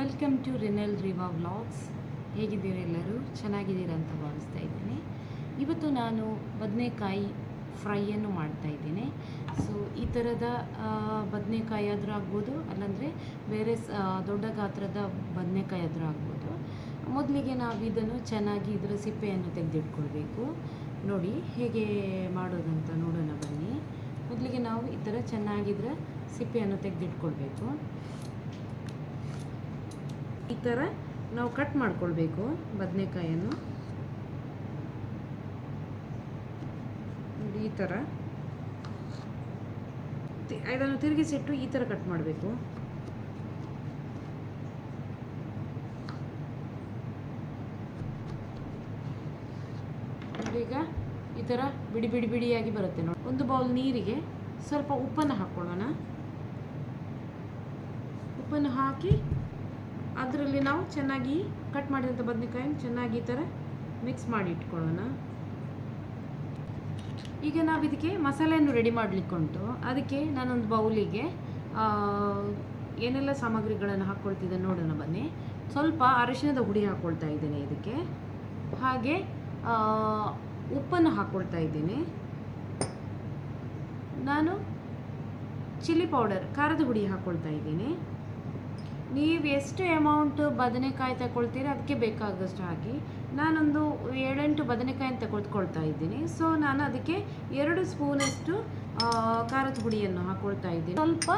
Welcome to renal Riva vlogs. ಹೇಗಿದ್ದೀರಾ ಎಲ್ಲರೂ? ಚೆನ್ನಾಗಿದ್ದೀರಾ ಅಂತ ಭಾವಿಸ್ತಾ ಇದ್ದೀನಿ. ಇವತ್ತು ನಾನು ಬದನೆಕಾಯಿ ಫ್ರೈಯನ್ನು ಮಾಡ್ತಾ ಇದ್ದೀನಿ. ಸೊ ಈ ಥರದ ಬದನೆಕಾಯಿ ಆದರೂ ಆಗ್ಬೋದು, ಅಲ್ಲಾಂದರೆ ಬೇರೆ ದೊಡ್ಡ ಗಾತ್ರದ ಬದನೆಕಾಯಿ ಆದರೂ ಆಗ್ಬೋದು. ಮೊದಲಿಗೆ ನಾವು ಇದನ್ನು ಚೆನ್ನಾಗಿ ಇದರ ಸಿಪ್ಪೆಯನ್ನು ತೆಗೆದಿಟ್ಕೊಳ್ಬೇಕು. ನೋಡಿ, ಹೇಗೆ ಮಾಡೋದಂತ ನೋಡೋಣ ಬನ್ನಿ. ಮೊದಲಿಗೆ ನಾವು ಈ ಥರ ಚೆನ್ನಾಗಿದ್ರೆ ಸಿಪ್ಪೆಯನ್ನು ತೆಗೆದಿಟ್ಕೊಳ್ಬೇಕು. ಈ ಥರ ನಾವು ಕಟ್ ಮಾಡ್ಕೊಳ್ಬೇಕು ಬದನೆಕಾಯನ್ನು ಈ ಥರ ಇದನ್ನು ತಿರುಗಿಸಿಟ್ಟು ಈ ಥರ ಕಟ್ ಮಾಡಬೇಕು. ಈಗ ಈ ಥರ ಬಿಡಿ ಬಿಡಿ ಬಿಡಿಯಾಗಿ ಬರುತ್ತೆ ನೋಡಿ. ಒಂದು ಬೌಲ್ ನೀರಿಗೆ ಸ್ವಲ್ಪ ಉಪ್ಪನ್ನು ಹಾಕ್ಕೊಳ್ಳೋಣ. ಉಪ್ಪನ್ನು ಹಾಕಿ ಅದರಲ್ಲಿ ನಾವು ಚೆನ್ನಾಗಿ ಕಟ್ ಮಾಡಿದಂಥ ಬದನೆಕಾಯಿನ ಚೆನ್ನಾಗಿ ಈ ಥರ ಮಿಕ್ಸ್ ಮಾಡಿ ಇಟ್ಕೊಳ್ಳೋಣ. ಈಗ ನಾವು ಇದಕ್ಕೆ ಮಸಾಲೆಯನ್ನು ರೆಡಿ ಮಾಡಲಿಕ್ಕೆ ಉಂಟು. ಅದಕ್ಕೆ ನಾನೊಂದು ಬೌಲಿಗೆ ಏನೆಲ್ಲ ಸಾಮಗ್ರಿಗಳನ್ನು ಹಾಕ್ಕೊಳ್ತಿದ್ದೇನೆ ನೋಡೋಣ ಬನ್ನಿ. ಸ್ವಲ್ಪ ಅರಿಶಿನದ ಹುಡಿ ಹಾಕ್ಕೊಳ್ತಾ ಇದ್ದೇನೆ ಇದಕ್ಕೆ. ಹಾಗೆ ಉಪ್ಪನ್ನು ಹಾಕ್ಕೊಳ್ತಾ ಇದ್ದೀನಿ. ನಾನು ಚಿಲ್ಲಿ ಪೌಡರ್ ಖಾರದ ಹುಡಿ ಹಾಕ್ಕೊಳ್ತಾ ಇದ್ದೀನಿ. ನೀವು ಎಷ್ಟು ಅಮೌಂಟ್ ಬದನೆಕಾಯಿ ತಗೊಳ್ತೀರ ಅದಕ್ಕೆ ಬೇಕಾದಷ್ಟು ಹಾಕಿ. ನಾನೊಂದು ಏಳೆಂಟು ಬದನೆಕಾಯಿ ತಗೊಳ್ತಾ ಇದ್ದೀನಿ. ಸೊ ನಾನು ಅದಕ್ಕೆ ಎರಡು ಸ್ಪೂನಷ್ಟು ಖಾರದ ಪುಡಿಯನ್ನು ಹಾಕ್ಕೊಳ್ತಾ ಇದ್ದೀನಿ. ಸ್ವಲ್ಪ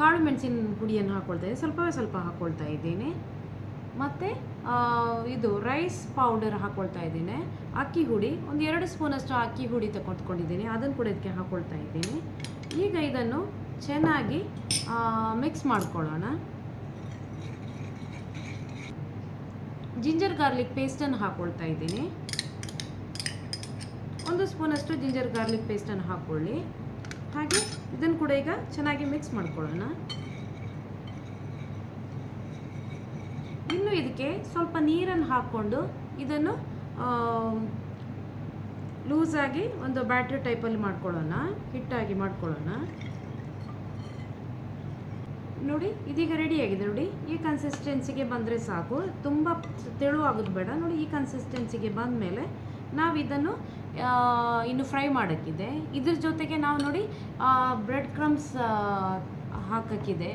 ಕಾಳು ಮೆಣಸಿನ ಪುಡಿಯನ್ನು ಹಾಕ್ಕೊಳ್ತಾ ಇದ್ದೀನಿ. ಸ್ವಲ್ಪವೇ ಸ್ವಲ್ಪ ಹಾಕ್ಕೊಳ್ತಾ ಇದ್ದೀನಿ. ಮತ್ತು ಇದು ರೈಸ್ ಪೌಡರ್ ಹಾಕ್ಕೊಳ್ತಾ ಇದ್ದೀನಿ. ಅಕ್ಕಿ ಹುಡಿ, ಒಂದು ಎರಡು ಸ್ಪೂನಷ್ಟು ಅಕ್ಕಿ ಹುಡಿ ತಗೊಂಡ್ಕೊಂಡಿದ್ದೀನಿ ಅದನ್ನು ಕೂಡ ಇದಕ್ಕೆ ಹಾಕ್ಕೊಳ್ತಾ ಇದ್ದೀನಿ. ಈಗ ಇದನ್ನು ಚೆನ್ನಾಗಿ ಮಿಕ್ಸ್ ಮಾಡ್ಕೊಳ್ಳೋಣ. ಜಿಂಜರ್ ಗಾರ್ಲಿಕ್ ಪೇಸ್ಟನ್ನು ಹಾಕ್ಕೊಳ್ತಾ ಇದ್ದೀನಿ. ಒಂದು ಸ್ಪೂನಷ್ಟು ಜಿಂಜರ್ ಗಾರ್ಲಿಕ್ ಪೇಸ್ಟನ್ನು ಹಾಕ್ಕೊಳ್ಳಿ ಹಾಗೆ ಇದನ್ನು ಕೂಡ ಈಗ ಚೆನ್ನಾಗಿ ಮಿಕ್ಸ್ ಮಾಡ್ಕೊಳ್ಳೋಣ. ಇನ್ನು ಇದಕ್ಕೆ ಸ್ವಲ್ಪ ನೀರನ್ನು ಹಾಕ್ಕೊಂಡು ಇದನ್ನು ಲೂಸಾಗಿ ಒಂದು ಬ್ಯಾಟ್ರಿ ಟೈಪಲ್ಲಿ ಮಾಡ್ಕೊಳ್ಳೋಣ. ಹಿಟ್ಟಾಗಿ ಮಾಡ್ಕೊಳ್ಳೋಣ. ನೋಡಿ, ಇದೀಗ ರೆಡಿಯಾಗಿದೆ ನೋಡಿ. ಈ ಕನ್ಸಿಸ್ಟೆನ್ಸಿಗೆ ಬಂದರೆ ಸಾಕು. ತುಂಬ ತೆಳುವಾಗೋದು ಬೇಡ. ನೋಡಿ, ಈ ಕನ್ಸಿಸ್ಟೆನ್ಸಿಗೆ ಬಂದಮೇಲೆ ನಾವು ಇದನ್ನು ಇನ್ನು ಫ್ರೈ ಮಾಡೋಕ್ಕಿದೆ. ಇದ್ರ ಜೊತೆಗೆ ನಾವು ನೋಡಿ ಬ್ರೆಡ್ ಕ್ರಮ್ಸ್ ಹಾಕೋಕ್ಕಿದೆ.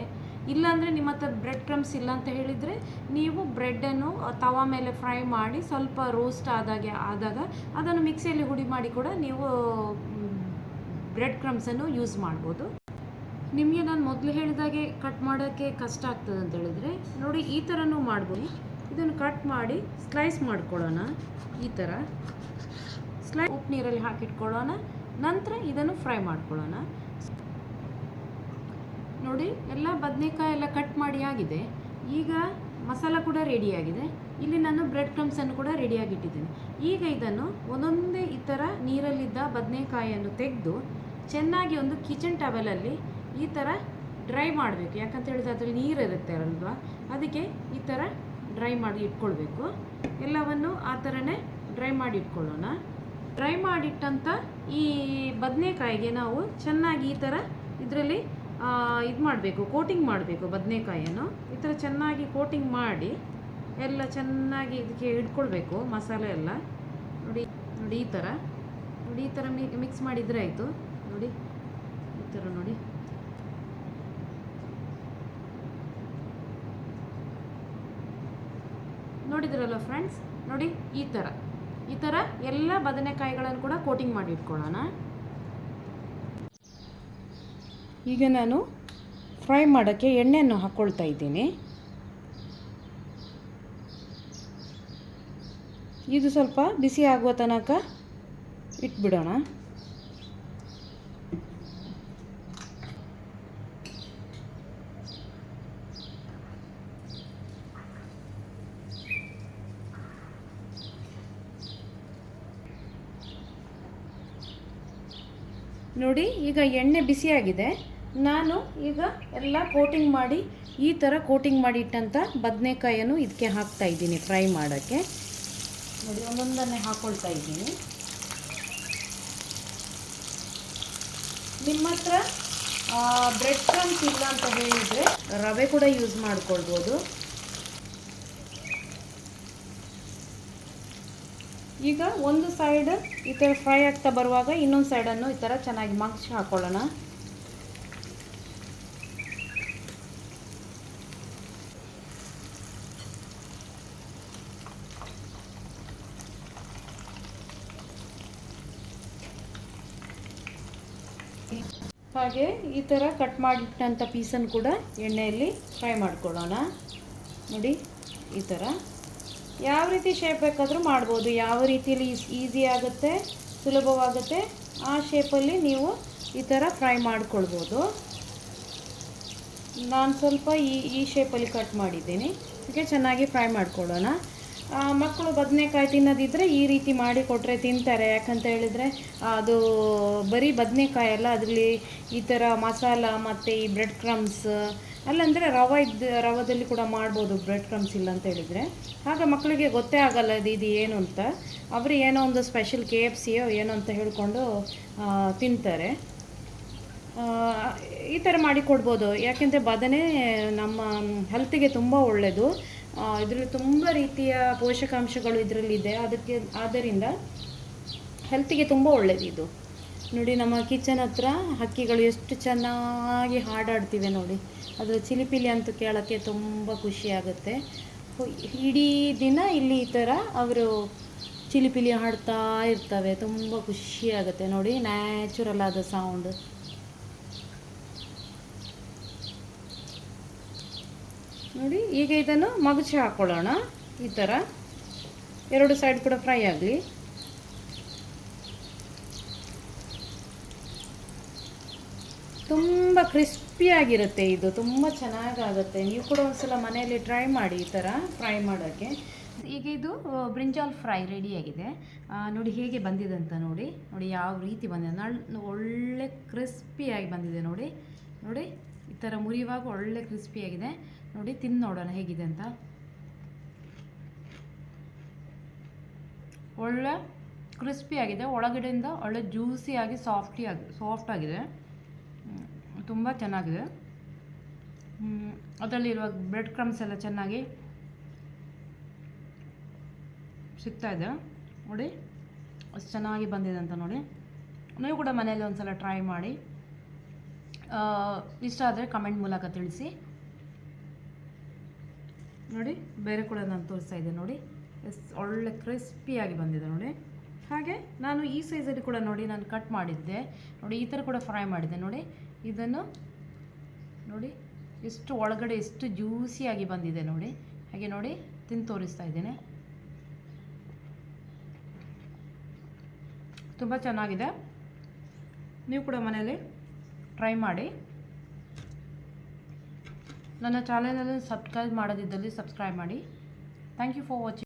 ಇಲ್ಲಾಂದರೆ ನಿಮ್ಮ ಹತ್ರ ಬ್ರೆಡ್ ಕ್ರಮ್ಸ್ ಇಲ್ಲ ಅಂತ ಹೇಳಿದರೆ ನೀವು ಬ್ರೆಡ್ಡನ್ನು ತವಾ ಮೇಲೆ ಫ್ರೈ ಮಾಡಿ ಸ್ವಲ್ಪ ರೋಸ್ಟ್ ಆದಾಗೆ, ಆದಾಗ ಅದನ್ನು ಮಿಕ್ಸಿಯಲ್ಲಿ ಹುಡಿ ಮಾಡಿ ಕೂಡ ನೀವು ಬ್ರೆಡ್ ಕ್ರಮ್ಸನ್ನು ಯೂಸ್ ಮಾಡ್ಬೋದು. ನಿಮಗೆ ನಾನು ಮೊದಲು ಹೇಳಿದಾಗೆ ಕಟ್ ಮಾಡೋಕ್ಕೆ ಕಷ್ಟ ಆಗ್ತದೆ ಅಂತ ಹೇಳಿದರೆ, ನೋಡಿ ಈ ಥರನೂ ಮಾಡ್ಬೋದು. ಇದನ್ನು ಕಟ್ ಮಾಡಿ ಸ್ಲೈಸ್ ಮಾಡ್ಕೊಳ್ಳೋಣ. ಈ ಥರ ಸ್ಲೈ ಉಪ್ಪು ನೀರಲ್ಲಿ ಹಾಕಿಟ್ಕೊಳ್ಳೋಣ. ನಂತರ ಇದನ್ನು ಫ್ರೈ ಮಾಡ್ಕೊಳ್ಳೋಣ. ನೋಡಿ, ಎಲ್ಲ ಬದನೆಕಾಯಿ ಎಲ್ಲ ಕಟ್ ಮಾಡಿ ಆಗಿದೆ. ಈಗ ಮಸಾಲ ಕೂಡ ರೆಡಿಯಾಗಿದೆ ಇಲ್ಲಿ ನಾನು ಬ್ರೆಡ್ ಕ್ರಮ್ಸನ್ನು ಕೂಡ ರೆಡಿಯಾಗಿ ಇಟ್ಟಿದ್ದೇನೆ. ಈಗ ಇದನ್ನು ಒಂದೊಂದೇ ಈ ಥರ ನೀರಲ್ಲಿದ್ದ ಬದನೆಕಾಯಿಯನ್ನು ತೆಗೆದು, ಚೆನ್ನಾಗಿ ಒಂದು ಕಿಚನ್ ಟವೆಲಲ್ಲಿ ಈ ಥರ ಡ್ರೈ ಮಾಡಬೇಕು. ಯಾಕಂತ ಹೇಳಿದ್ರೆ ಅದರಲ್ಲಿ ನೀರು ಇರುತ್ತೆ ಅಲ್ವಾ? ಅದಕ್ಕೆ ಈ ಥರ ಡ್ರೈ ಮಾಡಿ ಇಟ್ಕೊಳ್ಬೇಕು. ಎಲ್ಲವನ್ನು ಆ ಥರನೇ ಡ್ರೈ ಮಾಡಿ ಇಟ್ಕೊಳ್ಳೋಣ. ಡ್ರೈ ಮಾಡಿಟ್ಟಂಥ ಈ ಬದನೆಕಾಯಿಗೆ ನಾವು ಚೆನ್ನಾಗಿ ಈ ಥರ ಇದರಲ್ಲಿ ಇದು ಮಾಡಬೇಕು ಕೋಟಿಂಗ್ ಮಾಡಬೇಕು ಬದನೆಕಾಯನ್ನು ಈ ಥರ ಚೆನ್ನಾಗಿ ಕೋಟಿಂಗ್ ಮಾಡಿ ಎಲ್ಲ ಚೆನ್ನಾಗಿ ಇದಕ್ಕೆ ಇಟ್ಕೊಳ್ಬೇಕು ಮಸಾಲೆ ಎಲ್ಲ. ನೋಡಿ ನೋಡಿ ಈ ಥರ ನೋಡಿ ಈ ಥರ ಮಿಕ್ಸ್ ಮಾಡಿದರೆ ಆಯಿತು. ನೋಡಿ, ಈ ಥರ ನೋಡಿ. ನೋಡಿದ್ರಲ್ಲ ಫ್ರೆಂಡ್ಸ್ ನೋಡಿ, ಈ ಥರ ಈ ಥರ ಎಲ್ಲ ಬದನೆಕಾಯಿಗಳನ್ನು ಕೂಡ ಕೋಟಿಂಗ್ ಮಾಡಿ ಇಟ್ಕೊಳ್ಳೋಣ. ಈಗ ನಾನು ಫ್ರೈ ಮಾಡೋಕ್ಕೆ ಎಣ್ಣೆಯನ್ನು ಹಾಕ್ಕೊಳ್ತಾ ಇದ್ದೀನಿ. ಇದು ಸ್ವಲ್ಪ ಬಿಸಿ ಆಗುವ ತನಕ ಇಟ್ಬಿಡೋಣ. ನೋಡಿ, ಈಗ ಎಣ್ಣೆ ಬಿಸಿಯಾಗಿದೆ. ನಾನು ಈಗ ಎಲ್ಲ ಕೋಟಿಂಗ್ ಮಾಡಿ, ಈ ಥರ ಕೋಟಿಂಗ್ ಮಾಡಿ ಇಟ್ಟಂಥ ಬದನೆಕಾಯನ್ನು ಇದಕ್ಕೆ ಹಾಕ್ತಾ ಇದ್ದೀನಿ ಫ್ರೈ ಮಾಡೋಕ್ಕೆ. ನೋಡಿ, ಒಂದೊಂದನ್ನೇ ಹಾಕ್ಕೊಳ್ತಾ ಇದ್ದೀನಿ. ನಿಮ್ಮ ಹತ್ರ ಬ್ರೆಡ್ ಕ್ರಮ್ಸ್ ಇಲ್ಲ ಅಂತ ಹೇಳಿದರೆ ರವೆ ಕೂಡ ಯೂಸ್ ಮಾಡ್ಕೊಳ್ಬೋದು. ಈಗ ಒಂದು ಸೈಡ್ ಈ ಥರ ಫ್ರೈ ಆಗ್ತಾ ಬರುವಾಗ ಇನ್ನೊಂದು ಸೈಡನ್ನು ಈ ಥರ ಚೆನ್ನಾಗಿ ಮಗ್ಚಿ ಹಾಕ್ಕೊಳ್ಳೋಣ ಹಾಗೆ ಈ ಥರ ಕಟ್ ಮಾಡಿಟ್ಟಂಥ ಪೀಸನ್ನು ಕೂಡ ಎಣ್ಣೆಯಲ್ಲಿ ಫ್ರೈ ಮಾಡ್ಕೊಳ್ಳೋಣ. ನೋಡಿ, ಈ ಥರ ಯಾವ ರೀತಿ ಶೇಪ್ ಬೇಕಾದರೂ ಮಾಡ್ಬೋದು. ಯಾವ ರೀತಿಯಲ್ಲಿ ಈಸಿ ಆಗುತ್ತೆ, ಸುಲಭವಾಗುತ್ತೆ, ಆ ಶೇಪಲ್ಲಿ ನೀವು ಈ ಥರ ಫ್ರೈ ಮಾಡ್ಕೊಳ್ಬೋದು. ನಾನು ಸ್ವಲ್ಪ ಈ ಈ ಶೇಪಲ್ಲಿ ಕಟ್ ಮಾಡಿದ್ದೀನಿ. ಅದಕ್ಕೆ ಚೆನ್ನಾಗಿ ಫ್ರೈ ಮಾಡ್ಕೊಳ್ಳೋಣ. ಮಕ್ಕಳು ಬದನೆಕಾಯಿ ತಿನ್ನೋದಿದ್ದರೆ ಈ ರೀತಿ ಮಾಡಿ ಕೊಟ್ಟರೆ ತಿಂತಾರೆ. ಯಾಕಂತ ಹೇಳಿದರೆ ಅದು ಬರೀ ಬದನೆಕಾಯಿ ಅಲ್ಲ, ಅದರಲ್ಲಿ ಈ ಥರ ಮಸಾಲ ಮತ್ತು ಈ ಬ್ರೆಡ್ ಕ್ರಮ್ಸ್ ಅಲ್ಲಂದರೆ ರವ ಇದ್ದ, ರವದಲ್ಲಿ ಕೂಡ ಮಾಡ್ಬೋದು ಬ್ರೆಡ್ ಕ್ರಮ್ಸ್ ಇಲ್ಲ ಅಂತ ಹೇಳಿದರೆ. ಆಗ ಮಕ್ಕಳಿಗೆ ಗೊತ್ತೇ ಆಗಲ್ಲ ಇದು ಇದು ಏನು ಅಂತ. ಅವರು ಏನೋ ಒಂದು ಸ್ಪೆಷಲ್ ಕೆ ಎಫ್ ಸಿಯೋ ಏನೋ ಅಂತ ಹೇಳಿಕೊಂಡು ತಿಂತಾರೆ. ಈ ಥರ ಮಾಡಿ ಕೊಡ್ಬೋದು. ಯಾಕೆಂದರೆ ಬದನೆ ನಮ್ಮ ಹೆಲ್ತಿಗೆ ತುಂಬ ಒಳ್ಳೆಯದು ಇದರಲ್ಲಿ ತುಂಬ ರೀತಿಯ ಪೋಷಕಾಂಶಗಳು ಇದರಲ್ಲಿದೆ. ಅದಕ್ಕೆ, ಆದ್ದರಿಂದ ಹೆಲ್ತಿಗೆ ತುಂಬ ಒಳ್ಳೆಯದು ಇದು. ನೋಡಿ, ನಮ್ಮ ಕಿಚನ್ ಹತ್ರ ಹಕ್ಕಿಗಳು ಎಷ್ಟು ಚೆನ್ನಾಗಿ ಹಾಡಾಡ್ತಿವೆ ನೋಡಿ. ಅದರ ಚಿಲಿಪಿಲಿ ಅಂತೂ ಕೇಳೋಕ್ಕೆ ತುಂಬ ಖುಷಿ ಆಗುತ್ತೆ. ಹೊ- ಇಡೀ ದಿನ ಇಲ್ಲಿ ಈ ಥರ ಅವರು ಚಿಲಿಪಿಲಿ ಹಾಡ್ತಾ ಇರ್ತವೆ. ತುಂಬ ಖುಷಿಯಾಗುತ್ತೆ ನೋಡಿ. ನ್ಯಾಚುರಲ್ ಆದ ಸೌಂಡ್ ನೋಡಿ, ಈಗ ಇದನ್ನು ಮಗುಚಿ ಹಾಕ್ಕೊಳ್ಳೋಣ ಈ ಥರ ಎರಡು ಸೈಡ್ ಕೂಡ ಫ್ರೈ ಆಗಲಿ. ತುಂಬ ಕ್ರಿಸ್ಪಿಯಾಗಿರುತ್ತೆ ಇದು. ತುಂಬ ಚೆನ್ನಾಗಾಗುತ್ತೆ. ನೀವು ಕೂಡ ಒಂದ್ಸಲ ಮನೆಯಲ್ಲಿ ಟ್ರೈ ಮಾಡಿ ಈ ಥರ ಫ್ರೈ ಮಾಡೋಕ್ಕೆ. ಈಗ ಇದು ಬ್ರಿಂಜಾಲ್ ಫ್ರೈ ರೆಡಿಯಾಗಿದೆ ನೋಡಿ ಹೇಗೆ ಬಂದಿದೆ ಅಂತ ನೋಡಿ. ನೋಡಿ ಯಾವ ರೀತಿ ಬಂದಿದೆ. ನಳ್, ಒಳ್ಳೆ ಕ್ರಿಸ್ಪಿಯಾಗಿ ಬಂದಿದೆ ನೋಡಿ. ನೋಡಿ, ಈ ಥರ ಮುರಿಯುವಾಗ ಒಳ್ಳೆ ಕ್ರಿಸ್ಪಿಯಾಗಿದೆ ನೋಡಿ ತಿಂದು ನೋಡೋಣ ಹೇಗಿದೆ ಅಂತ. ಒಳ್ಳೆ ಕ್ರಿಸ್ಪಿ ಆಗಿದೆ. ಒಳಗಡೆಯಿಂದ ಒಳ್ಳೆ ಜ್ಯೂಸಿಯಾಗಿ ಸಾಫ್ಟಿ ಆಗಿ ಸಾಫ್ಟ್ ಆಗಿದೆ. ತುಂಬ ಚೆನ್ನಾಗಿದೆ. ಅದರಲ್ಲಿರುವ ಬ್ರೆಡ್ ಕ್ರಮ್ಸ್ ಎಲ್ಲ ಚೆನ್ನಾಗಿ ಸಿಗ್ತಾ ಇದೆ. ನೋಡಿ, ಅಷ್ಟು ಚೆನ್ನಾಗಿ ಬಂದಿದೆ ಅಂತ ನೋಡಿ. ನೀವು ಕೂಡ ಮನೆಯಲ್ಲಿ ಒಂದ್ಸಲ ಟ್ರೈ ಮಾಡಿ. ಇಷ್ಟ ಆದರೆ ಕಮೆಂಟ್ ಮೂಲಕ ತಿಳಿಸಿ. ನೋಡಿ, ಬೇರೆ ಕೂಡ ನಾನು ತೋರಿಸ್ತಾ ಇದ್ದೆ ನೋಡಿ. ಒಳ್ಳೆ ಕ್ರಿಸ್ಪಿಯಾಗಿ ಬಂದಿದೆ ನೋಡಿ. ಹಾಗೆ ನಾನು ಈ ಸೈಜಲ್ಲಿ ಕೂಡ ನೋಡಿ ನಾನು ಕಟ್ ಮಾಡಿದ್ದೆ. ನೋಡಿ, ಈ ಥರ ಕೂಡ ಫ್ರೈ ಮಾಡಿದ್ದೆ ನೋಡಿ. ಇದನ್ನು ನೋಡಿ, ಎಷ್ಟು ಒಳಗಡೆ ಎಷ್ಟು ಜ್ಯೂಸಿಯಾಗಿ ಬಂದಿದೆ ನೋಡಿ. ಹಾಗೆ ನೋಡಿ, ತಿಂದು ತೋರಿಸ್ತಾ ಇದ್ದೇನೆ. ತುಂಬ ಚೆನ್ನಾಗಿದೆ. ನೀವು ಕೂಡ ಮನೆಯಲ್ಲಿ ಟ್ರೈ ಮಾಡಿ. ನನ್ನ ಚಾನಲಲ್ಲಿ ಸಬ್ಸ್ಕ್ರೈಬ್ ಮಾಡೋದಿದ್ದಲ್ಲಿ ಸಬ್ಸ್ಕ್ರೈಬ್ ಮಾಡಿ. Thank you for watching